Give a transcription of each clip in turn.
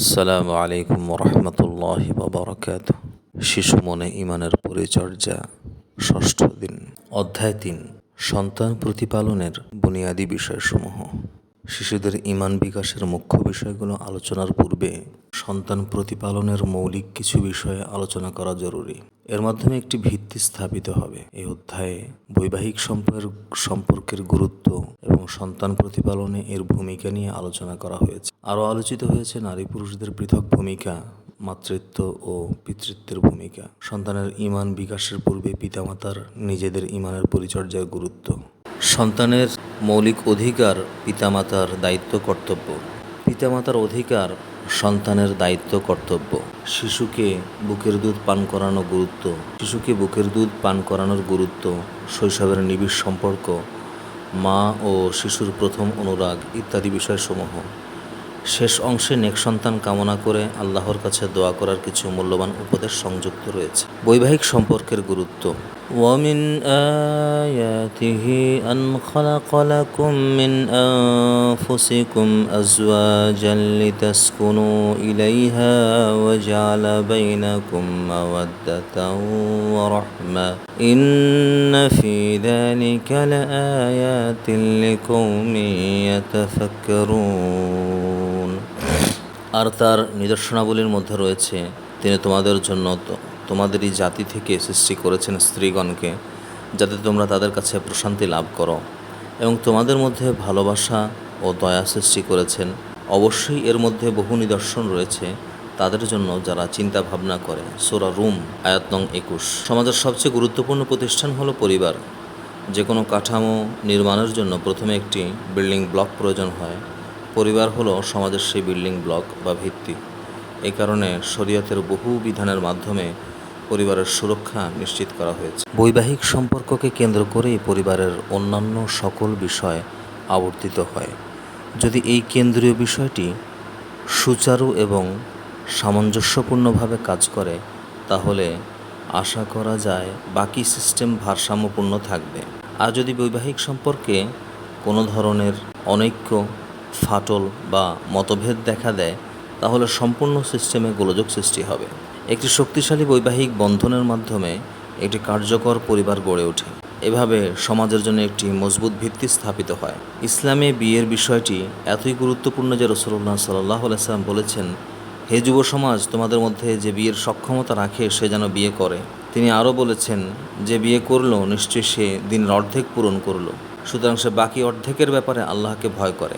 আসসালামু আলাইকুম রহমতুল্লাহ বাবরকাত শিশু মনে ইমানের পরিচর্যা, ষষ্ঠ দিন, অধ্যায় তিন, সন্তান প্রতিপালনের বুনিয়াদী বিষয়সমূহ। শিশুদের ইমান বিকাশের মুখ্য বিষয়গুলো আলোচনার পূর্বে সন্তান প্রতিপালনের মৌলিক কিছু বিষয়ে আলোচনা করা জরুরি। এর মাধ্যমে একটি ভিত্তি স্থাপিত হবে। এই অধ্যায়ে বৈবাহিক সম্পর্কের সম্পর্কের গুরুত্ব এবং সন্তান প্রতিপালনে এর ভূমিকা নিয়ে আলোচনা করা হয়েছে। আরও আলোচিত হয়েছে নারী পুরুষদের পৃথক ভূমিকা, মাতৃত্ব ও পিতৃত্বের ভূমিকা। সন্তানের ইমান বিকাশের পূর্বে পিতামাতার নিজেদের ইমানের পরিচর্যার গুরুত্ব। সন্তানের মৌলিক অধিকার পিতামাতার দায়িত্ব কর্তব্য। পিতামাতার অধিকার সন্তানের দায়িত্ব কর্তব্য। শিশুকে বুকের দুধ পান করানো গুরুত্ব। শিশুকে বুকের দুধ পান করানোর গুরুত্ব, শৈশবের নিবিড় সম্পর্ক, মা ও শিশুর প্রথম অনুরাগ ইত্যাদি বিষয়সমূহ। শেষ অংশে নেক সন্তান কামনা করে আল্লাহর কাছে দোয়া করার কিছু মূল্যবান উপদেশ সংযুক্ত রয়েছে। বৈবাহিক সম্পর্কের গুরুত্ব। আন খালাক লাকুম মিন আনফুসিকুম আজওয়াজান লিতাসকুনু ইলাইহা ওয়া জাআলা বাইনাকুম মাওয়াদ্দাতান ওয়া রাহমা ইন্না ফি যালিকা লাআয়াতিন লিকৌমিন ইয়াতাফাক্কারুন আর তার নিদর্শনাবলীর মধ্যে রয়েছে, তিনি তোমাদের জন্য তোমাদেরই জাতি থেকে সৃষ্টি করেছেন স্ত্রীগণকে, যাতে তোমরা তাদের কাছে প্রশান্তি লাভ করো। এবং তোমাদের মধ্যে ভালোবাসা ও দয়া সৃষ্টি করেছেন। অবশ্যই এর মধ্যে বহু নিদর্শন রয়েছে, তাদের জন্য যারা চিন্তা ভাবনা করে। সোরা রুম, আয়াত নং একুশ। সমাজের সবচেয়ে গুরুত্বপূর্ণ প্রতিষ্ঠান হলো পরিবার। যে কোনো কাঠামো নির্মাণের জন্য প্রথমে একটি বিল্ডিং ব্লক প্রয়োজন হয়। পরিবার হলো সমাজের সেই বিল্ডিং ব্লক বা ভিত্তি। এই কারণে শরীয়তের বহু বিধানের মাধ্যমে পরিবারের সুরক্ষা নিশ্চিত করা হয়েছে। বৈবাহিক সম্পর্ককে কেন্দ্র করেই পরিবারের অন্যান্য সকল বিষয় আবর্তিত হয়। যদি এই কেন্দ্রীয় বিষয়টি সুচারু এবং সামঞ্জস্যপূর্ণভাবে কাজ করে, তাহলে আশা করা যায় বাকি সিস্টেম ভারসাম্যপূর্ণ থাকবে। আর যদি বৈবাহিক সম্পর্কে কোনো ধরনের অনৈক্য, ফাটল বা মতভেদ দেখা দেয়, তাহলে সম্পূর্ণ সিস্টেমে গোলযোগ সৃষ্টি হবে। একটি শক্তিশালী বৈবাহিক বন্ধনের মাধ্যমে একটি কার্যকর পরিবার গড়ে ওঠে। এভাবে সমাজের জন্য একটি মজবুত ভিত্তি স্থাপিত হয়। ইসলামে বিয়ের বিষয়টি এতই গুরুত্বপূর্ণ যে রসুল্লাহ সাল্লাহ আলাইসাল্লাম বলেছেন, হে যুব সমাজ, তোমাদের মধ্যে যে বিয়ের সক্ষমতা রাখে, সে যেন বিয়ে করে। তিনি আরও বলেছেন, যে বিয়ে করল, নিশ্চয়ই সে দিনের অর্ধেক পূরণ করল। সুতরাং সে বাকি অর্ধেকের ব্যাপারে আল্লাহকে ভয় করে।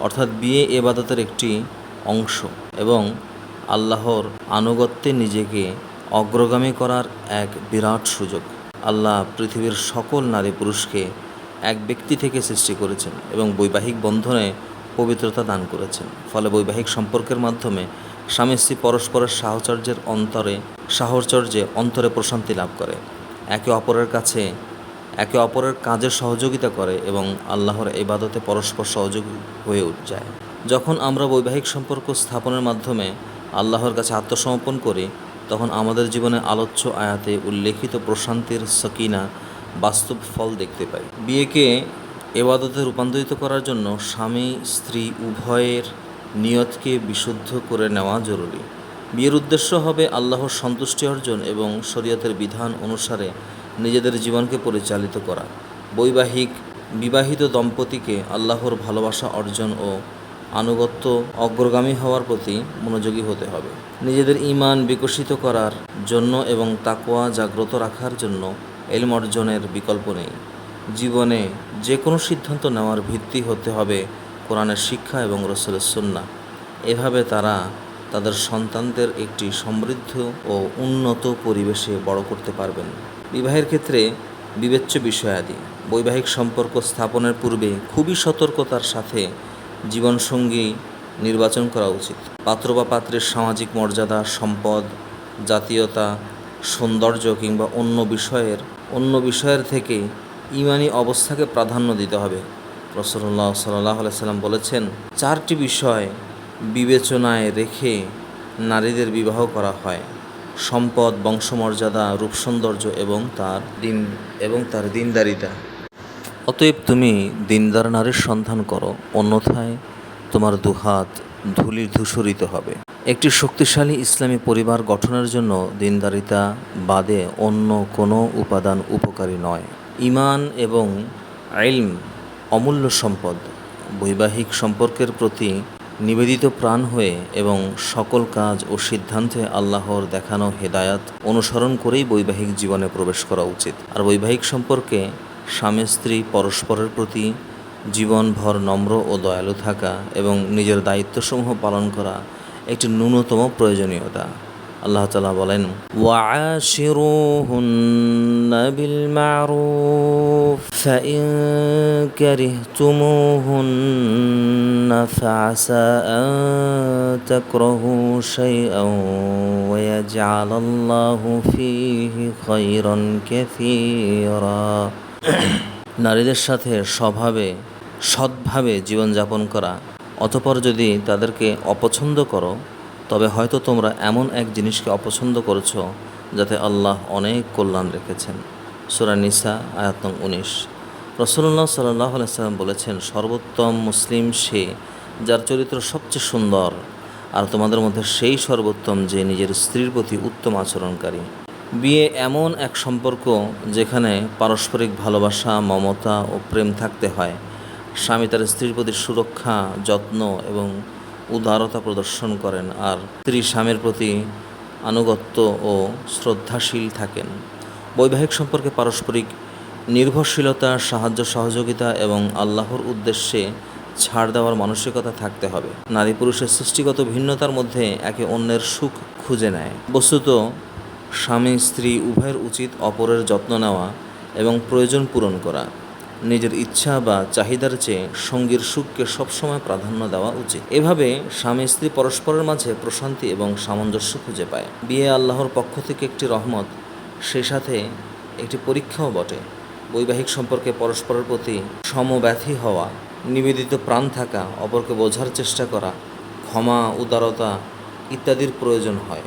অর্থাৎ বিয়ে এবাদতের একটি অংশ এবং আল্লাহর আনুগত্যে নিজেকে অগ্রগামী করার এক বিরাট সুযোগ। আল্লাহ পৃথিবীর সকল নারী পুরুষকে এক ব্যক্তি থেকে সৃষ্টি করেছেন এবং বৈবাহিক বন্ধনে পবিত্রতা দান করেছেন। ফলে বৈবাহিক সম্পর্কের মাধ্যমে স্বামী স্ত্রী পরস্পরের সাহচর্যের অন্তরে, সাহচর্যে অন্তরে প্রশান্তি লাভ করে। একে অপরের কাছে, একে অপরের কাজে সহযোগিতা করে এবং আল্লাহর ইবাদতে পরস্পর সহযোগী হয়ে উঠ যায়। যখন আমরা বৈবাহিক সম্পর্ক স্থাপনের মাধ্যমে আল্লাহর কাছে আত্মসমর্পণ করে তখন আমাদের জীবনে আলোচ্য আয়াতে উল্লেখিত প্রশান্তির সকিনা বাস্তব ফল দেখতে পাই। বিয়েকে এবাদতে রূপান্তরিত করার জন্য স্বামী, স্ত্রী উভয়ের নিয়তকে বিশুদ্ধ করে নেওয়া জরুরি। বিয়ের উদ্দেশ্য হবে আল্লাহর সন্তুষ্টি অর্জন এবং শরীয়তের বিধান অনুসারে নিজেদের জীবনকে পরিচালিত করা। বৈবাহিক বিবাহিত দম্পতিকে আল্লাহর ভালোবাসা অর্জন ও আনুগত্য অগ্রগামী হওয়ার প্রতি মনোযোগী হতে হবে। নিজেদের ইমান বিকশিত করার জন্য এবং তাকোয়া জাগ্রত রাখার জন্য এলম অর্জনের বিকল্প নেই। জীবনে যে কোনো সিদ্ধান্ত নেওয়ার ভিত্তি হতে হবে কোরআনের শিক্ষা এবং রসুলের সন্না। এভাবে তারা তাদের সন্তানদের একটি সমৃদ্ধ ও উন্নত পরিবেশে বড় করতে পারবেন। বিবাহের ক্ষেত্রে বিবেচ্য বিষয়াদি, বৈবাহিক সম্পর্ক স্থাপনের পূর্বে খুবই সতর্কতার সাথে জীবনসঙ্গী নির্বাচন করা উচিত। পাত্র বা পাত্রের সামাজিক মর্যাদা, সম্পদ, জাতীয়তা, সৌন্দর্য কিংবা অন্য বিষয়ের অন্য বিষয়ের থেকে ইমানি অবস্থাকে প্রাধান্য দিতে হবে। রসল্লাহ সাল্লাহ সাল্লাম বলেছেন, চারটি বিষয় বিবেচনায় রেখে নারীদের বিবাহ করা হয়। সম্পদ, বংশমর্যাদা, রূপসৌন্দর্য এবং তার দিন, এবং তার দিনদারিতা। অতএব তুমি দিনদার নারীর সন্ধান করো, অন্যথায় তোমার দুহাত ধূলি ধূসরিত হবে। একটি শক্তিশালী ইসলামী পরিবার গঠনের জন্য দিনদারিতা বাদে অন্য কোনো উপাদান উপকারী নয়। ইমান এবং আইলম অমূল্য সম্পদ, বৈবাহিক সম্পর্কের প্রতি নিবেদিত প্রাণ হয়ে এবং সকল কাজ ও সিদ্ধান্তে আল্লাহর দেখানো হেদায়াত অনুসরণ করেই বৈবাহিক জীবনে প্রবেশ করা উচিত। আর বৈবাহিক সম্পর্কে স্বামী স্ত্রী পরস্পরের প্রতি জীবনভর নম্র ও দয়ালু থাকা এবং নিজের দায়িত্বসমূহ পালন করা একটি ন্যূনতম প্রয়োজনীয়তা আল্লাহ তালা বলেন وعاشروهن بالمعروف فإن كرهتموهن فعسى أن تكرهوا شيئا ويجعل الله فيه خيرا كثيرا নারীদের সাথে স্বভাবে, সৎভাবে জীবনযাপন করা, অতপর যদি তাদেরকে অপছন্দ করো, তবে হয়তো তোমরা এমন এক জিনিসকে অপছন্দ করেছ যাতে আল্লাহ অনেক কল্যাণ রেখেছেন। সুরা নিসা, আয়াতং উনিশ। রসুল্লাহ সাল্লাহ সাল্লাম বলেছেন, সর্বোত্তম মুসলিম সে যার চরিত্র সবচেয়ে সুন্দর, আর তোমাদের মধ্যে সেই সর্বোত্তম যে নিজের স্ত্রীর প্রতি উত্তম আচরণকারী। বিয়ে এমন এক সম্পর্ক যেখানে পারস্পরিক ভালোবাসা, মমতা ও প্রেম থাকতে হয়। স্বামী তার স্ত্রীর প্রতি সুরক্ষা, যত্ন এবং উদারতা প্রদর্শন করেন আর স্ত্রী স্বামীর প্রতি আনুগত্য ও শ্রদ্ধাশীল থাকেন। বৈবাহিক সম্পর্কে পারস্পরিক নির্ভরশীলতা, সাহায্য সহযোগিতা এবং আল্লাহর উদ্দেশ্যে ছাড় দেওয়ার মানসিকতা থাকতে হবে। নারী পুরুষের সৃষ্টিগত ভিন্নতার মধ্যে একে অন্যের সুখ খুঁজে নেয়। বস্তুত স্বামী, স্ত্রী উভয়ের উচিত অপরের যত্ন নেওয়া এবং প্রয়োজন পূরণ করা। নিজের ইচ্ছা বা চাহিদার চেয়ে সঙ্গীর সুখকে সবসময় প্রাধান্য দেওয়া উচিত। এভাবে স্বামী, স্ত্রী পরস্পরের মাঝে প্রশান্তি এবং সামঞ্জস্য খুঁজে পায়। বিয়ে আল্লাহর পক্ষ থেকে একটি রহমত সেই সাথে একটি পরীক্ষাও বটে। বৈবাহিক সম্পর্কে পরস্পরের প্রতি সমব্যথী হওয়া, নিবেদিত প্রাণ থাকা, অপরকে বোঝার চেষ্টা করা, ক্ষমা, উদারতা ইত্যাদির প্রয়োজন হয়।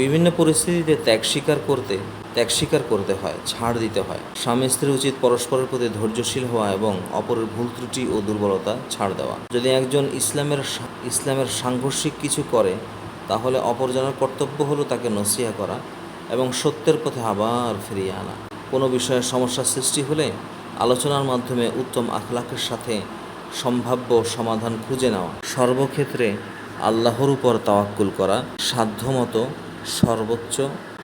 বিভিন্ন পরিস্থিতিতে ত্যাগ স্বীকার করতে, ত্যাগ স্বীকার করতে হয়, ছাড় দিতে হয়। স্বামী স্ত্রী উচিত পরস্পরের প্রতি ধৈর্যশীল হওয়া এবং অপরের ভুল ত্রুটি ও দুর্বলতা ছাড় দেওয়া। যদি একজন ইসলামের ইসলামের সাংঘর্ষিক কিছু করে, তাহলে অপরজনের কর্তব্য হলো তাকে নসিয়া করা এবং সত্যের পথে আবার ফিরিয়ে আনা। কোনো বিষয়ে সমস্যার সৃষ্টি হলে আলোচনার মাধ্যমে উত্তম আখলাকের সাথে সম্ভাব্য সমাধান খুঁজে নেওয়া। সর্বক্ষেত্রে আল্লাহর উপর তাওয়াক্কুল করা সাধ্যমতো সর্বোচ্চ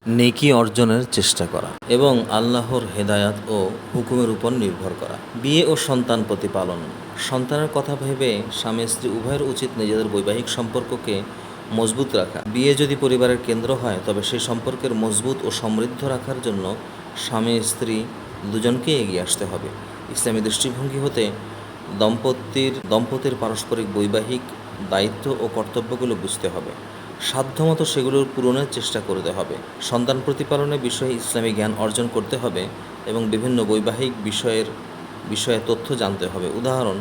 নেকি অর্জনের চেষ্টা করা এবং আল্লাহর হেদায়াত ও হুকুমের উপর নির্ভর করা। বিয়ে ও সন্তান প্রতিপালন। সন্তানের কথা ভেবে স্বামী স্ত্রী উভয়ের উচিত নিজেদের বৈবাহিক সম্পর্ককে মজবুত রাখা। বিয়ে যদি পরিবারের কেন্দ্র হয়, তবে সেই সম্পর্কের মজবুত ও সমৃদ্ধ রাখার জন্য স্বামী স্ত্রী দুজনকেই এগিয়ে আসতে হবে। ইসলামী দৃষ্টিভঙ্গি হতে দম্পতির দম্পতির পারস্পরিক বৈবাহিক দায়িত্ব ও কর্তব্যগুলো বুঝতে হবে। সাধ্যমতো সেগুলোর পূরণের চেষ্টা করতে হবে। সন্তান প্রতিপালনের বিষয়ে ইসলামী জ্ঞান অর্জন করতে হবে এবং বিভিন্ন বৈবাহিক বিষয়ের বিষয়ে তথ্য জানতে হবে। উদাহরণ,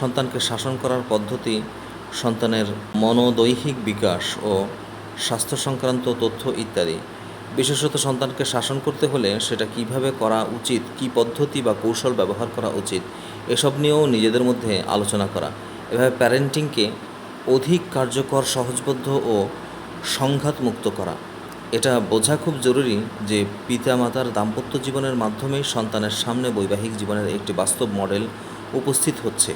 সন্তানকে শাসন করার পদ্ধতি, সন্তানের মনোদৈহিক বিকাশ ও স্বাস্থ্য সংক্রান্ত তথ্য ইত্যাদি। বিশেষত সন্তানকে শাসন করতে হলে সেটা কীভাবে করা উচিত, কী পদ্ধতি বা কৌশল ব্যবহার করা উচিত, এসব নিয়েও নিজেদের মধ্যে আলোচনা করা। এভাবে প্যারেন্টিংকে অধিক কার্যকর, সহজবদ্ধ ও সংঘাতমুক্ত করা। এটা বোঝা খুব জরুরি যে পিতামাতার দাম্পত্য জীবনের মাধ্যমেই সন্তানের সামনে বৈবাহিক জীবনের একটি বাস্তব মডেল উপস্থিত হচ্ছে।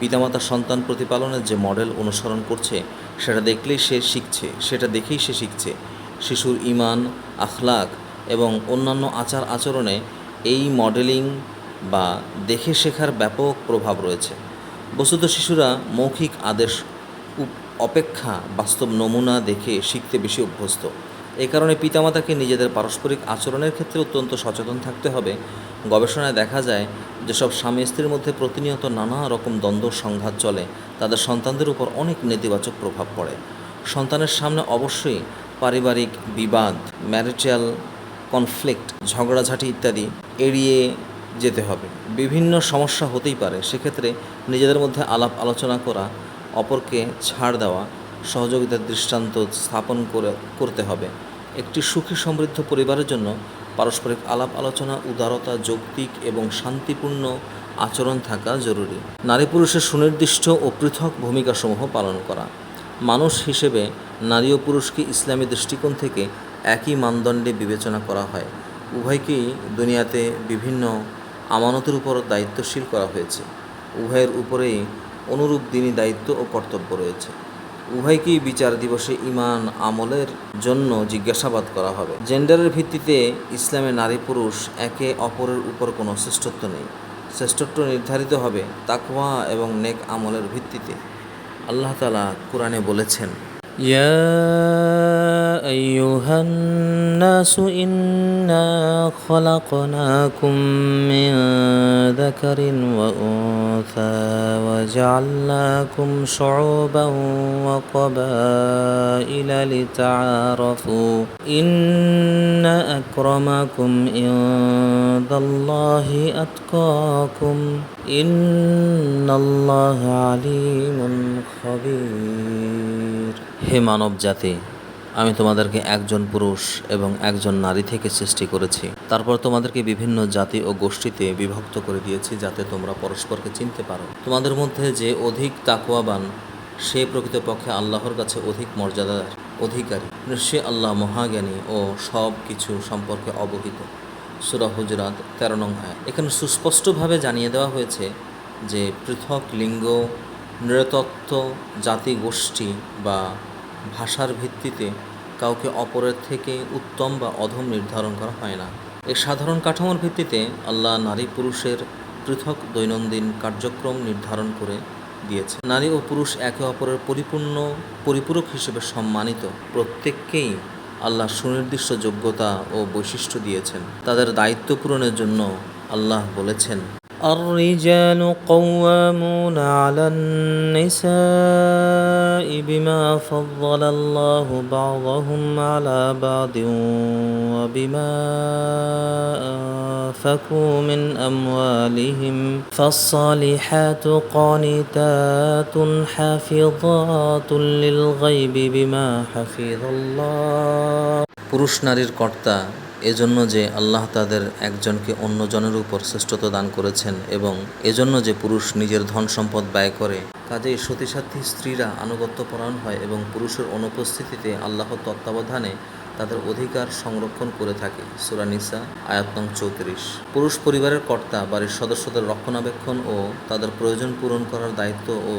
পিতামাতা সন্তান প্রতিপালনের যে মডেল অনুসরণ করছে, সেটা দেখলেই সে শিখছে, সেটা দেখেই সে শিখছে। শিশুর ইমান আখলাক এবং অন্যান্য আচার আচরণে এই মডেলিং বা দেখে শেখার ব্যাপক প্রভাব রয়েছে। বস্তুত শিশুরা মৌখিক আদেশ অপেক্ষা বাস্তব নমুনা দেখে শিখতে বেশি অভ্যস্ত। এ কারণে পিতামাতাকে নিজেদের পারস্পরিক আচরণের ক্ষেত্রে অত্যন্ত সচেতন থাকতে হবে। গবেষণায় দেখা যায়, যেসব স্বামী স্ত্রীর মধ্যে প্রতিনিয়ত নানা রকম দ্বন্দ্ব, সংঘাত চলে, তাদের সন্তানদের উপর অনেক নেতিবাচক প্রভাব পড়ে। সন্তানের সামনে অবশ্যই পারিবারিক বিবাদ, ম্যারিটাল কনফ্লিক্ট, ঝগড়াঝাঁটি ইত্যাদি এড়িয়ে যেতে হবে। বিভিন্ন সমস্যা হতেই পারে, সেক্ষেত্রে নিজেদের মধ্যে আলাপ আলোচনা করা অপরকে ছাড় দেওয়া, সহযোগিতার দৃষ্টান্ত স্থাপন করে, করতে হবে। একটি সুখী সমৃদ্ধ পরিবারের জন্য পারস্পরিক আলাপ আলোচনা, উদারতা, যৌক্তিক এবং শান্তিপূর্ণ আচরণ থাকা জরুরি। নারী পুরুষের সুনির্দিষ্ট ও পৃথক ভূমিকাসমূহ পালন করা। মানুষ হিসেবে নারী ও পুরুষকে ইসলামী দৃষ্টিকোণ থেকে একই মানদণ্ডে বিবেচনা করা হয়। উভয়কেই দুনিয়াতে বিভিন্ন আমানতের উপর দায়িত্বশীল করা হয়েছে। উভয়ের উপরেই অনুরূপ দিনই দায়িত্ব ও কর্তব্য রয়েছে উভয়কেই বিচার দিবসে ইমান আমলের জন্য জিজ্ঞাসাবাদ করা হবে জেন্ডারের ভিত্তিতে ইসলামে নারী পুরুষ একে অপরের উপর কোনো শ্রেষ্ঠত্ব নেই শ্রেষ্ঠত্ব নির্ধারিত হবে তাকওয়া এবং নেক আমলের ভিত্তিতে আল্লাহ তালা কোরআনে বলেছেন يا أيها الناس إنا خلقناكم من ذكر وأنثى وجعلناكم شعوبا وقبائل لتعارفوا إن أكرمكم عند الله أتقاكم إن الله عليم خبير হে মানব জাতি আমি তোমাদেরকে একজন পুরুষ এবং একজন নারী থেকে সৃষ্টি করেছি। তারপর তোমাদেরকে বিভিন্ন জাতি ও গোষ্ঠীতে বিভক্ত করে দিয়েছি যাতে তোমরা পরস্পরকে চিনতে পারো। তোমাদের মধ্যে যে অধিক তাকুয়াবান সে প্রকৃতপক্ষে আল্লাহর কাছে অধিক মর্যাদার অধিকারী। নিশ্চয়ই আল্লাহ মহাজ্ঞানী ও সব কিছু সম্পর্কে অবহিত। সুরা হুজরাত তেরো নং আয়াত। এখানে সুস্পষ্টভাবে জানিয়ে দেওয়া হয়েছে যে পৃথক লিঙ্গ, নৃতত্ত্ব জাতি গোষ্ঠী বা ভাষার ভিত্তিতে কাউকে অপরের থেকে উত্তম বা অধম নির্ধারণ করা হয় না। এই সাধারণ কাঠামোর ভিত্তিতে আল্লাহ নারী পুরুষের পৃথক দৈনন্দিন কার্যক্রম নির্ধারণ করে দিয়েছে। নারী ও পুরুষ একে অপরের পরিপূর্ণ, পরিপূরক হিসেবে সম্মানিত। প্রত্যেককেই আল্লাহ সুনির্দিষ্ট যোগ্যতা ও বৈশিষ্ট্য দিয়েছেন। তাদের দায়িত্ব পূরণের জন্য আল্লাহ বলেছেন। الرجال قوامون على النساء بما فضل الله بعضهم على بعض وبما أنفقوا من أموالهم فالصالحات قانتات حافظات للغيب بما حفظ الله পুরুষ নারীর কর্তা এজন্য যে আল্লাহ তাদের একজনকে অন্যজনের উপর শ্রেষ্ঠত্ব দান করেছেন এবং এজন্য যে পুরুষ নিজের ধন সম্পদ ব্যয় করে, কাজেই সতীসাধ্যী স্ত্রীরা আনুগত্য পরায়ণ হয় এবং পুরুষের অনুপস্থিতিতে আল্লাহর তত্ত্বাবধানে তাদের অধিকার সংরক্ষণ করে থাকে। সুরানিসা আয়াত চৌত্রিশ। পুরুষ পরিবারের কর্তা, বাড়ির সদস্যদের রক্ষণাবেক্ষণ ও তাদের প্রয়োজন পূরণ করার দায়িত্ব ও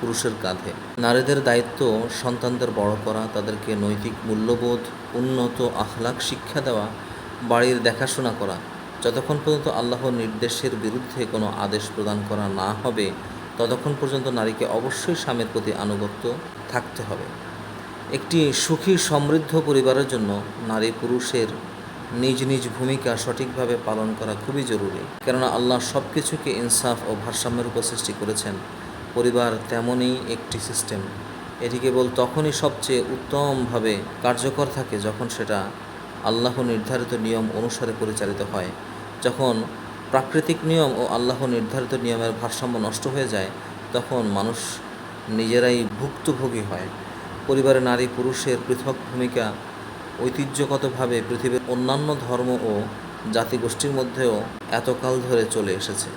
পুরুষের কাঁধে। নারীদের দায়িত্ব সন্তানদের বড় করা, তাদেরকে নৈতিক মূল্যবোধ, উন্নত আখলাক শিক্ষা দেওয়া, বাড়ির দেখাশোনা করা। যতক্ষণ পর্যন্ত আল্লাহর নির্দেশের বিরুদ্ধে কোনো আদেশ প্রদান করা না হবে, ততক্ষণ পর্যন্ত নারীকে অবশ্যই স্বামীর প্রতি আনুগত্য থাকতে হবে। একটি সুখী, সমৃদ্ধ পরিবারের জন্য নারী পুরুষের নিজ নিজ ভূমিকা সঠিকভাবে পালন করা খুবই জরুরি। কেননা আল্লাহ সব কিছুকে ইনসাফ ও ভারসাম্যের উপর সৃষ্টি করেছেন। পরিবার তেমনই একটি সিস্টেম এটি কেবল তখনই সবচেয়ে উত্তমভাবে কার্যকর থাকে যখন সেটা আল্লাহ নির্ধারিত নিয়ম অনুসারে পরিচালিত হয়। যখন প্রাকৃতিক নিয়ম ও আল্লাহ নির্ধারিত নিয়মের ভারসাম্য নষ্ট হয়ে যায়, তখন মানুষ নিজেরাই ভুক্তভোগী হয়। পরিবারে নারী পুরুষের পৃথক ভূমিকা ঐতিহ্যগতভাবে পৃথিবীর অন্যান্য ধর্ম ও জাতিগোষ্ঠীর মধ্যেও এতকাল ধরে চলে এসেছে।